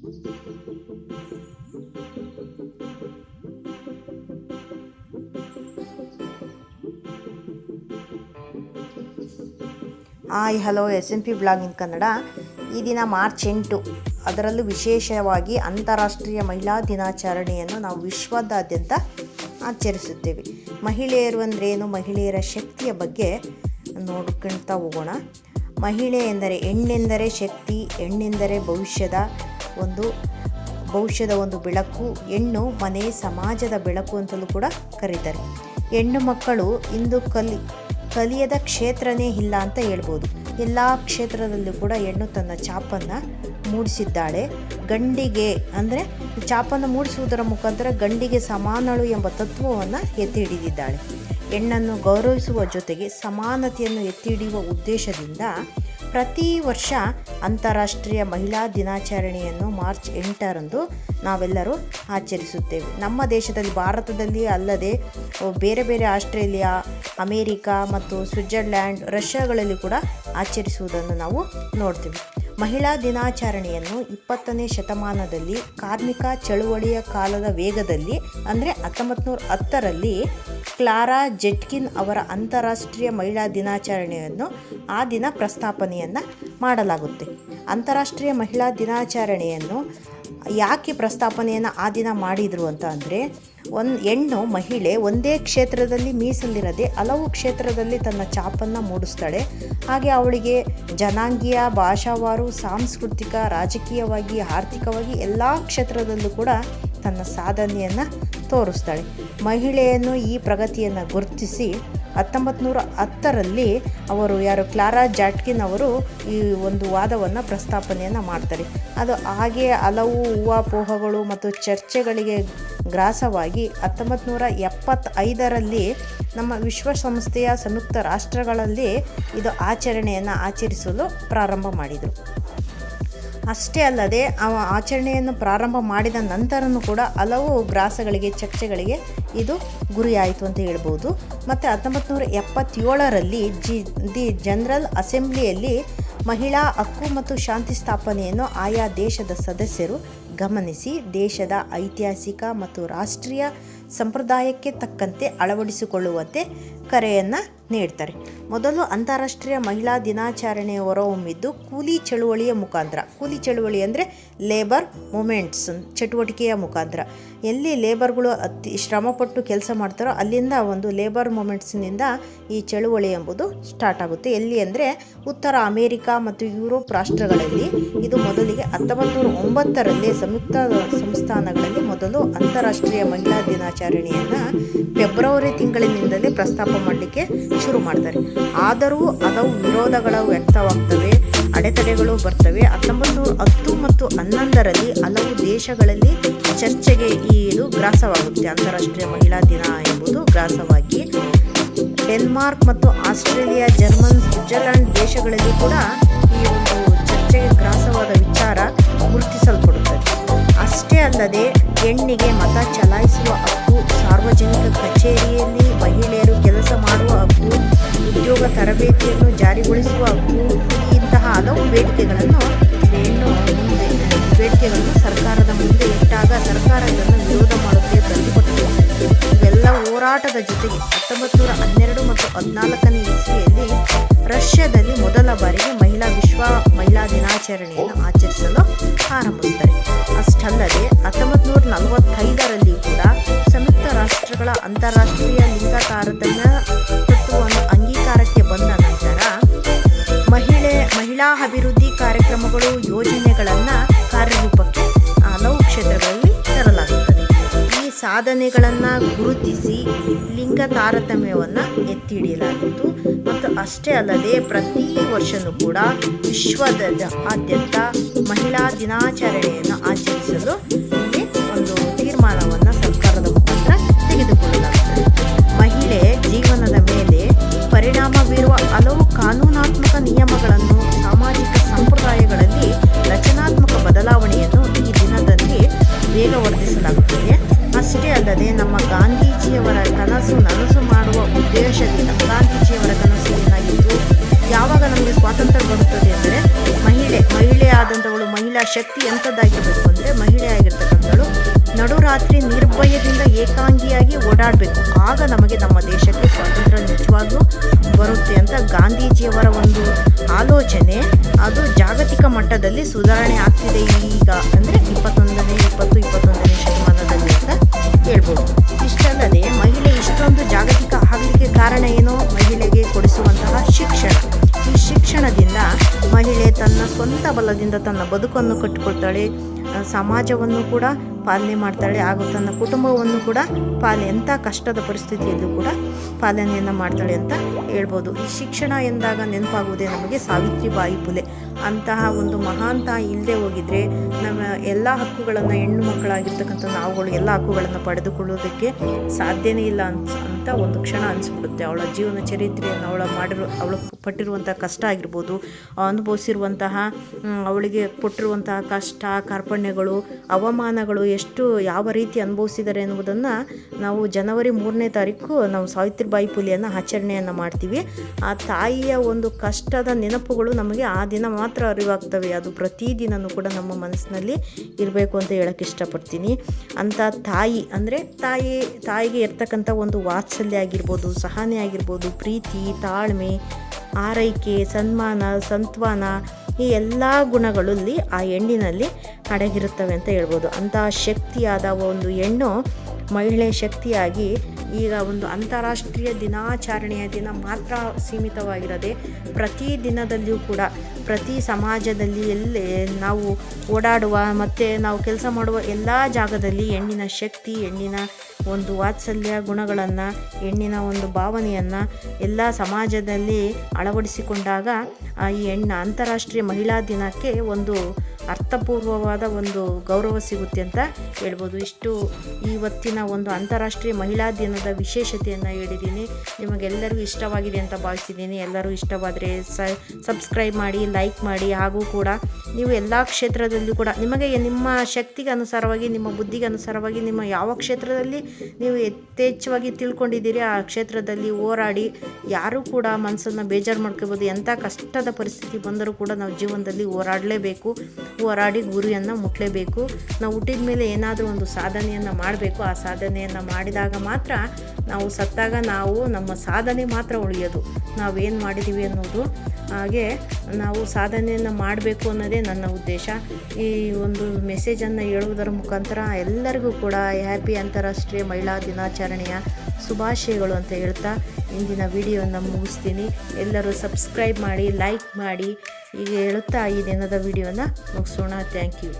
Hi, hello, S N P blog in Kannada. ಈ ದಿನ March ಎಂಟು, ಅದರಲ್ಲೂ ವಿಶೇಷವಾಗಿ ಅಂತಾರಾಷ್ಟ್ರೀಯ ಮಹಿಳಾ ದಿನಾಚರಣೆಯನ್ನು ನಾವು ವಿಶ್ವದಾದ್ಯಂತ ಆಚರಿಸುತ್ತೇವೆ. ಮಹಿಳೆಯರು ಏನು? ಮಹಿಳೆಯರ ಶಕ್ತಿಯ ಬಗ್ಗೆ ನೋಡ್ಕೊಳ್ತಾ ಹೋಗೋಣ. ಮಹಿಳೆ ಎಂದರೆ ಹೆಣ್ಣೆಂದರೆ ಶಕ್ತಿ, ಹೆಣ್ಣೆಂದರೆ ಭವಿಷ್ಯದ ಒಂದು ಭವಿಷ್ಯದ ಒಂದು ಬೆಳಕು, ಹೆಣ್ಣು ಮನೆ, ಸಮಾಜದ ಬೆಳಕು ಅಂತಲೂ ಕೂಡ ಕರೀತಾರೆ. ಹೆಣ್ಣು ಮಕ್ಕಳು ಇಂದು ಕಲಿ, ಕಲಿಯದ ಕ್ಷೇತ್ರನೇ ಇಲ್ಲ ಅಂತ ಹೇಳ್ಬೋದು. ಎಲ್ಲ ಕ್ಷೇತ್ರದಲ್ಲೂ ಕೂಡ ಹೆಣ್ಣು ತನ್ನ ಛಾಪನ್ನು ಮೂಡಿಸಿದ್ದಾಳೆ. ಗಂಡಿಗೆ ಅಂದರೆ ಛಾಪನ್ನು ಮೂಡಿಸುವುದರ ಮುಖಾಂತರ ಗಂಡಿಗೆ ಸಮಾನಳು ಎಂಬ ತತ್ವವನ್ನು ಎತ್ತಿ ಹಿಡಿದಿದ್ದಾಳೆ ಹೆಣ್ಣನ್ನು ಗೌರವಿಸುವ ಜೊತೆಗೆ ಸಮಾನತೆಯನ್ನು ಎತ್ತಿ ಹಿಡಿಯುವ ಉದ್ದೇಶದಿಂದ ಪ್ರತಿ ವರ್ಷ ಅಂತಾರಾಷ್ಟ್ರೀಯ ಮಹಿಳಾ ದಿನಾಚರಣೆಯನ್ನು ಮಾರ್ಚ್ ಎಂಟರಂದು ನಾವೆಲ್ಲರೂ ಆಚರಿಸುತ್ತೇವೆ. ನಮ್ಮ ದೇಶದಲ್ಲಿ ಭಾರತದಲ್ಲಿ ಅಲ್ಲದೆ ಬೇರೆ ಬೇರೆ ಆಸ್ಟ್ರೇಲಿಯಾ, ಅಮೇರಿಕಾ ಮತ್ತು ಸ್ವಿಟ್ಜರ್ಲ್ಯಾಂಡ್, ರಷ್ಯಾಗಳಲ್ಲಿ ಕೂಡ ಆಚರಿಸುವುದನ್ನು ನಾವು ನೋಡ್ತೀವಿ. ಮಹಿಳಾ ದಿನಾಚರಣೆಯನ್ನು ಇಪ್ಪತ್ತನೇ ಶತಮಾನದಲ್ಲಿ ಕಾರ್ಮಿಕ ಚಳುವಳಿಯ ಕಾಲದ ವೇಗದಲ್ಲಿ, ಅಂದರೆ ಹತ್ತೊಂಬತ್ತು ನೂರ ಹತ್ತರಲ್ಲಿ ಕ್ಲಾರಾ ಜೆಟ್ಕಿನ್ ಅವರ ಅಂತಾರಾಷ್ಟ್ರೀಯ ಮಹಿಳಾ ದಿನಾಚರಣೆಯನ್ನು ಆ ದಿನ ಪ್ರಸ್ತಾಪನೆಯನ್ನು ಮಾಡಲಾಗುತ್ತೆ. ಅಂತಾರಾಷ್ಟ್ರೀಯ ಮಹಿಳಾ ದಿನಾಚರಣೆಯನ್ನು ಯಾಕೆ ಪ್ರಸ್ತಾಪನೆಯನ್ನು ಆ ದಿನ ಮಾಡಿದರು ಅಂತ ಅಂದರೆ, ಒಂದು ಹೆಣ್ಣು ಮಹಿಳೆ ಒಂದೇ ಕ್ಷೇತ್ರದಲ್ಲಿ ಮೀಸಲಿರದೆ ಹಲವು ಕ್ಷೇತ್ರದಲ್ಲಿ ತನ್ನ ಛಾಪನ್ನು ಮೂಡಿಸ್ತಾಳೆ. ಹಾಗೆ ಅವಳಿಗೆ ಜನಾಂಗೀಯ, ಭಾಷಾವಾರು, ಸಾಂಸ್ಕೃತಿಕ, ರಾಜಕೀಯವಾಗಿ, ಆರ್ಥಿಕವಾಗಿ ಎಲ್ಲ ಕ್ಷೇತ್ರದಲ್ಲೂ ಕೂಡ ತನ್ನ ಸಾಧನೆಯನ್ನು ತೋರಿಸ್ತಾಳೆ. ಮಹಿಳೆಯನ್ನು ಈ ಪ್ರಗತಿಯನ್ನು ಗುರುತಿಸಿ ಹತ್ತೊಂಬತ್ತು ನೂರ ಹತ್ತರಲ್ಲಿ ಅವರು ಯಾರು? ಕ್ಲಾರಾ ಜಾಟ್ಕಿನ್ ಅವರು ಈ ಒಂದು ವಾದವನ್ನು ಪ್ರಸ್ತಾಪನೆಯನ್ನು ಮಾಡ್ತಾರೆ. ಅದು ಹಾಗೆ ಹಲವು ಊಹಾಪೋಹಗಳು ಮತ್ತು ಚರ್ಚೆಗಳಿಗೆ ಗ್ರಾಸವಾಗಿ ಹತ್ತೊಂಬತ್ತು ನೂರ ಎಪ್ಪತ್ತೈದರಲ್ಲಿ ನಮ್ಮ ವಿಶ್ವಸಂಸ್ಥೆಯ ಸಂಯುಕ್ತ ರಾಷ್ಟ್ರಗಳಲ್ಲಿ ಇದು ಆಚರಣೆಯನ್ನು ಆಚರಿಸಲು ಪ್ರಾರಂಭ ಮಾಡಿದರು. ಅಷ್ಟೇ ಅಲ್ಲದೆ ಆ ಆಚರಣೆಯನ್ನು ಪ್ರಾರಂಭ ಮಾಡಿದ ನಂತರನೂ ಕೂಡ ಹಲವು ಗ್ರಾಸಗಳಿಗೆ ಚರ್ಚೆಗಳಿಗೆ ಇದು ಗುರಿಯಾಯಿತು ಅಂತ ಹೇಳ್ಬೋದು. ಮತ್ತು ಹತ್ತೊಂಬತ್ತು ನೂರ ಎಪ್ಪತ್ತೇಳರಲ್ಲಿ ಜಿ, ದಿ ಜನರಲ್ ಅಸೆಂಬ್ಲಿಯಲ್ಲಿ ಮಹಿಳಾ ಹಕ್ಕು ಮತ್ತು ಶಾಂತಿ ಸ್ಥಾಪನೆಯನ್ನು ಆಯಾ ದೇಶದ ಸದಸ್ಯರು ಗಮನಿಸಿ, ದೇಶದ ಐತಿಹಾಸಿಕ ಮತ್ತು ರಾಷ್ಟ್ರೀಯ ಸಂಪ್ರದಾಯಕ್ಕೆ ತಕ್ಕಂತೆ ಅಳವಡಿಸಿಕೊಳ್ಳುವಂತೆ ಕರೆಯನ್ನು ನೀಡ್ತಾರೆ ಮೊದಲು ಅಂತಾರಾಷ್ಟ್ರೀಯ ಮಹಿಳಾ ದಿನಾಚರಣೆ ಹೊರಹೊಮ್ಮಿದ್ದು ಕೂಲಿ ಚಳುವಳಿಯ ಮುಖಾಂತರ. ಕೂಲಿ ಚಳುವಳಿ ಅಂದರೆ ಲೇಬರ್ ಮೂಮೆಂಟ್ಸ್ ಚಟುವಟಿಕೆಯ ಮುಖಾಂತರ. ಎಲ್ಲಿ ಲೇಬರ್ಗಳು ಅತಿ ಶ್ರಮಪಟ್ಟು ಕೆಲಸ ಮಾಡ್ತಾರೋ ಅಲ್ಲಿಂದ ಒಂದು ಲೇಬರ್ ಮೂಮೆಂಟ್ಸ್ನಿಂದ ಈ ಚಳುವಳಿ ಎಂಬುದು ಸ್ಟಾರ್ಟ್ ಆಗುತ್ತೆ. ಎಲ್ಲಿ ಅಂದರೆ ಉತ್ತರ ಅಮೇರಿಕಾ ಮತ್ತು ಯುರೋಪ್ ರಾಷ್ಟ್ರಗಳಲ್ಲಿ. ಇದು ಮೊದಲಿಗೆ ಹತ್ತೊಂಬತ್ತು ನೂರ ಒಂಬತ್ತರಲ್ಲಿ ಸಂಯುಕ್ತ ಸಂಸ್ಥಾನಗಳಲ್ಲಿ ಮೊದಲು ಅಂತಾರಾಷ್ಟ್ರೀಯ ಮಹಿಳಾ ದಿನಾಚರಣೆಯನ್ನು ಫೆಬ್ರವರಿ ತಿಂಗಳಿನಿಂದಲೇ ಪ್ರಸ್ತಾಪ ಮಾಡಲಿಕ್ಕೆ ಶುರು ಮಾಡ್ತಾರೆ. ಆದರೂ ಹಲವು ವಿರೋಧಗಳು ವ್ಯಕ್ತವಾಗ್ತವೆ, ಅಡೆತಡೆಗಳು ಬರ್ತವೆ. ಹತ್ತೊಂಬತ್ತು, ಹತ್ತು ಮತ್ತು ಹನ್ನೊಂದರಲ್ಲಿ ಹಲವು ದೇಶಗಳಲ್ಲಿ ಚರ್ಚೆಗೆ ಈ ಇದು ಗ್ರಾಸವಾಗುತ್ತೆ. ಅಂತಾರಾಷ್ಟ್ರೀಯ ಮಹಿಳಾ ದಿನ ಎಂಬುದು ಗ್ರಾಸವಾಗಿ. ಡೆನ್ಮಾರ್ಕ್ ಮತ್ತು ಆಸ್ಟ್ರೇಲಿಯಾ, ಜರ್ಮನ್ ಸ್ವಿಟ್ಜರ್ಲೆಂಡ್ ದೇಶಗಳಲ್ಲಿ ಕೂಡ ಈ ಒಂದು ಚರ್ಚೆಗೆ ಗ್ರಾಸವಾದ ವಿಚಾರ ಗುರುತಿಸಲ್ಪಡುತ್ತದೆ. ಅಷ್ಟೇ ಅಲ್ಲದೆ ಹೆಣ್ಣಿಗೆ ಮತ ಚಲಾಯಿಸುವ ಹಕ್ಕು ಸಾರ್ವಜನಿಕ ಕಚೇರಿಯಲ್ಲಿ ಮಹಿಳೆಯರು ಕೆಲಸ ಮಾಡುವ ಹಕ್ಕು, ಉದ್ಯೋಗ ತರಬೇತಿಯನ್ನು ಜಾರಿಗೊಳಿಸುವ ಹಕ್ಕು, ಇಂತಹ ಹಲವು ಬೇಡಿಕೆಗಳನ್ನು ಹೆಣ್ಣು ಬೇಡಿಕೆಗಳನ್ನು ಸರ್ಕಾರದ ಮುಂದೆ ಇಟ್ಟಾಗ ಸರ್ಕಾರ ಇದನ್ನು ವಿರೋಧ ಮಾಡುತ್ತೆ ಪ್ರತಿಭಟಿಸುತ್ತೆ ಇವೆಲ್ಲ ಹೋರಾಟದ ಜೊತೆಗೆ ಹತ್ತೊಂಬತ್ತು ನೂರ ಹನ್ನೆರಡು ಮತ್ತು ಹದಿನಾಲ್ಕನೇ ಇಸ್ವಿಯಲ್ಲಿ ರಷ್ಯಾದಲ್ಲಿ ಮೊದಲ ಬಾರಿಗೆ ಮಹಿಳಾ ವಿಶ್ವ ಮಹಿಳಾ ದಿನಾಚರಣೆಯನ್ನು ಆಚರಿಸಲು ಆರಂಭಿಸಿದ್ದಾರೆ ಅಷ್ಟಲ್ಲದೆ ಹತ್ತೊಂಬತ್ತು ನೂರ ನಲವತ್ತೈದರಲ್ಲಿ ಕೂಡ ಸಂಯುಕ್ತ ರಾಷ್ಟ್ರಗಳ ಅಂತಾರಾಷ್ಟ್ರೀಯ ಲಿಂಗ ತಾರತಮ್ಯ ತತ್ವವನ್ನು ಅಂಗೀಕಾರಕ್ಕೆ ಬಂದ ನಂತರ ಮಹಿಳೆ, ಮಹಿಳಾ ಅಭಿವೃದ್ಧಿ ಕಾರ್ಯಕ್ರಮಗಳು, ಯೋಜನೆಗಳನ್ನು ಕಾರ್ಯರೂಪಕ್ಕೆ ಹಲವು ಕ್ಷೇತ್ರಗಳಲ್ಲಿ ತರಲಾಗುತ್ತದೆ. ಈ ಸಾಧನೆಗಳನ್ನು ಗುರುತಿಸಿ ಲಿಂಗ ತಾರತಮ್ಯವನ್ನು ಎತ್ತಿ ಹಿಡಿಯಲಾಗಿತ್ತು ಮತ್ತು ಅಷ್ಟೇ ಅಲ್ಲದೆ ಪ್ರತಿ ವರ್ಷವೂ ಕೂಡ ವಿಶ್ವದ ಆದ್ಯಂತ ಮಹಿಳಾ ದಿನಾಚರಣೆಯನ್ನು ಆಚರಿಸಲು ಗಾಂಧೀಜಿಯವರ ಕನಸು ನನಸು ಮಾಡುವ ಉದ್ದೇಶದಿಂದ ಗಾಂಧೀಜಿಯವರ ಕನಸು ಏನಾಗಿತ್ತು? ಯಾವಾಗ ನಮಗೆ ಸ್ವಾತಂತ್ರ್ಯ ಬರುತ್ತದೆ ಅಂದರೆ ಮಹಿಳೆ ಮಹಿಳೆ ಆದಂಥವಳು ಮಹಿಳಾ ಶಕ್ತಿ ಎಂಥದ್ದಾಗಿರಬೇಕು ಅಂದರೆ ಮಹಿಳೆ ಆಗಿರ್ತಕ್ಕಂಥವಳು ನಡುರಾತ್ರಿ ನಿರ್ಭಯದಿಂದ ಏಕಾಂಗಿಯಾಗಿ ಓಡಾಡಬೇಕು. ಆಗ ನಮಗೆ ನಮ್ಮ ದೇಶಕ್ಕೆ ಸ್ವಾತಂತ್ರ್ಯ ನಿಜವಾಗ್ಲೂ ಬರುತ್ತೆ ಅಂತ ಗಾಂಧೀಜಿಯವರ ಒಂದು ಆಲೋಚನೆ. ಅದು ಜಾಗತಿಕ ಮಟ್ಟದಲ್ಲಿ ಸುಧಾರಣೆ ಆಗ್ತಿದೆ ಈಗ. ಅಂದರೆ ಇಪ್ಪತ್ತೊಂದನೇ, ಇಪ್ಪತ್ತು, ಇಪ್ಪತ್ತೊಂದನೇ ಹೇಳ್ಬೋದು. ಇಷ್ಟಲ್ಲದೆ ಮಹಿಳೆ ಇಷ್ಟೊಂದು ಜಾಗತಿಕ ಆಗಲಿಕ್ಕೆ ಕಾರಣ ಏನು ಮಹಿಳೆಗೆ ಕೊಡಿಸುವಂತಹ ಶಿಕ್ಷಣ. ಈ ಶಿಕ್ಷಣದಿಂದ ಮಹಿಳೆ ತನ್ನ ಸ್ವಂತ ಬಲದಿಂದ ತನ್ನ ಬದುಕನ್ನು ಕಟ್ಟಿಕೊಳ್ತಾಳೆ. ಸಮಾಜವನ್ನು ಕೂಡ ಪಾಲನೆ ಮಾಡ್ತಾಳೆ. ಹಾಗೂ ತನ್ನ ಕುಟುಂಬವನ್ನು ಕೂಡ ಪಾಲನೆ, ಎಂಥ ಕಷ್ಟದ ಪರಿಸ್ಥಿತಿಯಲ್ಲೂ ಕೂಡ ಪಾಲನೆಯನ್ನು ಮಾಡ್ತಾಳೆ ಅಂತ ಹೇಳ್ಬೋದು. ಈ ಶಿಕ್ಷಣ ಎಂದಾಗ ನೆನಪಾಗುವುದೇ ನಮಗೆ ಸಾವಿತ್ರಿಬಾಯಿ ಪುಲೆ. ಅಂತಹ ಒಂದು ಮಹಾನ್ ತಾಯಿ ಇಲ್ಲದೆ ಹೋಗಿದ್ರೆ ನಮ್ಮ ಎಲ್ಲ ಹಕ್ಕುಗಳನ್ನು ಹೆಣ್ಣು ಮಕ್ಕಳಾಗಿರ್ತಕ್ಕಂಥ ನಾವುಗಳು ಎಲ್ಲ ಹಕ್ಕುಗಳನ್ನು ಪಡೆದುಕೊಳ್ಳೋದಕ್ಕೆ ಸಾಧ್ಯನೇ ಇಲ್ಲ ಅನ್ಸ್ ಅಂತ ಒಂದು ಕ್ಷಣ ಅನಿಸ್ಬಿಡುತ್ತೆ. ಅವಳ ಜೀವನ ಚರಿತ್ರೆಯನ್ನು ಅವಳ ಮಾಡಿರೋ, ಅವಳು ಪಟ್ಟಿರುವಂಥ ಕಷ್ಟ ಆಗಿರ್ಬೋದು, ಅನುಭವಿಸಿರುವಂತಹ ಅವಳಿಗೆ ಕೊಟ್ಟಿರುವಂತಹ ಕಷ್ಟ, ಕಾರ್ಪಣ್ಯಗಳು, ಅವಮಾನಗಳು ಎಷ್ಟು ಯಾವ ರೀತಿ ಅನುಭವಿಸಿದ್ದಾರೆ ಎನ್ನುವುದನ್ನು ನಾವು ಜನವರಿ ಮೂರನೇ ತಾರೀಕು ನಾವು ಸಾವಿತ್ರಿಬಾಯಿ ಪುಲಿಯನ್ನು ಆಚರಣೆಯನ್ನು ಮಾಡ್ತೀವಿ. ಆ ತಾಯಿಯ ಒಂದು ಕಷ್ಟದ ನೆನಪುಗಳು ನಮಗೆ ಆ ದಿನ ಮಾತ್ರ ಅರಿವಾಗ್ತವೆ. ಅದು ಪ್ರತಿದಿನವೂ ಕೂಡ ನಮ್ಮ ಮನಸ್ಸಿನಲ್ಲಿ ಇರಬೇಕು ಅಂತ ಹೇಳಕ್ಕೆ ಇಷ್ಟಪಡ್ತೀನಿ. ಅಂಥ ತಾಯಿ ಅಂದರೆ ತಾಯಿ, ತಾಯಿಗೆ ಇರ್ತಕ್ಕಂಥ ಒಂದು ವಾತ್ಸಲ್ಯ ಆಗಿರ್ಬೋದು, ಸಹನೆ ಆಗಿರ್ಬೋದು, ಪ್ರೀತಿ, ತಾಳ್ಮೆ, ಆರೈಕೆ, ಸನ್ಮಾನ, ಸಂತ್ವಾನ ಈ ಎಲ್ಲ ಗುಣಗಳಲ್ಲಿ ಆ ಹೆಣ್ಣಿನಲ್ಲಿ ಅಡಗಿರುತ್ತವೆ ಅಂತ ಹೇಳ್ಬೋದು. ಅಂತಹ ಶಕ್ತಿಯಾದ ಒಂದು ಹೆಣ್ಣು ಮಹಿಳೆ ಶಕ್ತಿಯಾಗಿ ಈಗ ಒಂದು ಅಂತಾರಾಷ್ಟ್ರೀಯ ದಿನಾಚರಣೆಯ ದಿನ ಮಾತ್ರ ಸೀಮಿತವಾಗಿರದೆ ಪ್ರತಿ ದಿನದಲ್ಲಿಯೂ ಕೂಡ ಪ್ರತಿ ಸಮಾಜದಲ್ಲಿ ಎಲ್ಲಿ ನಾವು ಓಡಾಡುವ ಮತ್ತು ನಾವು ಕೆಲಸ ಮಾಡುವ ಎಲ್ಲ ಜಾಗದಲ್ಲಿ ಹೆಣ್ಣಿನ ಶಕ್ತಿ, ಹೆಣ್ಣಿನ ಒಂದು ವಾತ್ಸಲ್ಯ ಗುಣಗಳನ್ನು, ಹೆಣ್ಣಿನ ಒಂದು ಭಾವನೆಯನ್ನು ಎಲ್ಲ ಸಮಾಜದಲ್ಲಿ ಅಳವಡಿಸಿಕೊಂಡಾಗ ಈ ಹೆಣ್ಣು ಅಂತಾರಾಷ್ಟ್ರೀಯ ಮಹಿಳಾ ದಿನಕ್ಕೆ ಒಂದು ಅರ್ಥಪೂರ್ವವಾದ ಒಂದು ಗೌರವ ಸಿಗುತ್ತೆ ಅಂತ ಹೇಳ್ಬೋದು. ಇಷ್ಟು ಇವತ್ತಿನ ಒಂದು ಅಂತಾರಾಷ್ಟ್ರೀಯ ಮಹಿಳಾ ದಿನದ ವಿಶೇಷತೆಯನ್ನು ಹೇಳಿದ್ದೀನಿ. ನಿಮಗೆಲ್ಲರಿಗೂ ಇಷ್ಟವಾಗಿದೆ ಅಂತ ಭಾವಿಸಿದ್ದೀನಿ. ಎಲ್ಲರೂ ಇಷ್ಟವಾದರೆ ಸಬ್ಸ್ಕ್ರೈಬ್ ಮಾಡಿ ಲೈಕ್ ಮಾಡಿ, ಹಾಗೂ ಕೂಡ ನೀವು ಎಲ್ಲ ಕ್ಷೇತ್ರದಲ್ಲೂ ಕೂಡ ನಿಮಗೆ ನಿಮ್ಮ ಶಕ್ತಿಗೆ ಅನುಸಾರವಾಗಿ, ನಿಮ್ಮ ಬುದ್ಧಿಗೆ ಅನುಸಾರವಾಗಿ, ನಿಮ್ಮ ಯಾವ ಕ್ಷೇತ್ರದಲ್ಲಿ ನೀವು ಯಥೇಚ್ಛವಾಗಿ ತಿಳ್ಕೊಂಡಿದ್ದೀರಿ, ಆ ಕ್ಷೇತ್ರದಲ್ಲಿ ಹೋರಾಡಿ ಯಾರೂ ಕೂಡ ಮನಸ್ಸನ್ನು ಬೇಜಾರು ಮಾಡ್ಕೋಬೋದು. ಎಂಥ ಕಷ್ಟದ ಪರಿಸ್ಥಿತಿ ಬಂದರೂ ಕೂಡ ನಾವು ಜೀವನದಲ್ಲಿ ಹೋರಾಡಲೇಬೇಕು. ಹೋರಾಡಿ ಗುರಿಯನ್ನು ಮುಟ್ಟಲೇಬೇಕು ನಾವು ಹುಟ್ಟಿದ ಮೇಲೆ ಏನಾದರೂ ಒಂದು ಸಾಧನೆಯನ್ನು ಮಾಡಬೇಕು. ಆ ಸಾಧನೆಯನ್ನು ಮಾಡಿದಾಗ ಮಾತ್ರ ನಾವು ಸತ್ತಾಗ ನಾವು ನಮ್ಮ ಸಾಧನೆ ಮಾತ್ರ ಉಳಿಯೋದು. ನಾವೇನು ಮಾಡಿದ್ದೀವಿ ಅನ್ನೋದು. ಹಾಗೆ ನಾವು ಸಾಧನೆಯನ್ನು ಮಾಡಬೇಕು ಅನ್ನೋದೇ ನನ್ನ ಉದ್ದೇಶ. ಈ ಒಂದು ಮೆಸೇಜನ್ನು ಹೇಳುವುದರ ಮುಖಾಂತರ ಎಲ್ಲರಿಗೂ ಕೂಡ ಹ್ಯಾಪಿ ಅಂತಾರಾಷ್ಟ್ರೀಯ ಮಹಿಳಾ ದಿನಾಚರಣೆಯ ಶುಭಾಶಯಗಳು ಅಂತ ಹೇಳ್ತಾ ಇಂದಿನ ವಿಡಿಯೋನ ಮುಗಿಸ್ತೀನಿ. ಎಲ್ಲರೂ ಸಬ್ಸ್ಕ್ರೈಬ್ ಮಾಡಿ ಲೈಕ್ ಮಾಡಿ ಈಗ ಹೇಳುತ್ತಾ ಈ ದಿನದ ವಿಡಿಯೋನ ಮುಗಿಸೋಣ. Thank you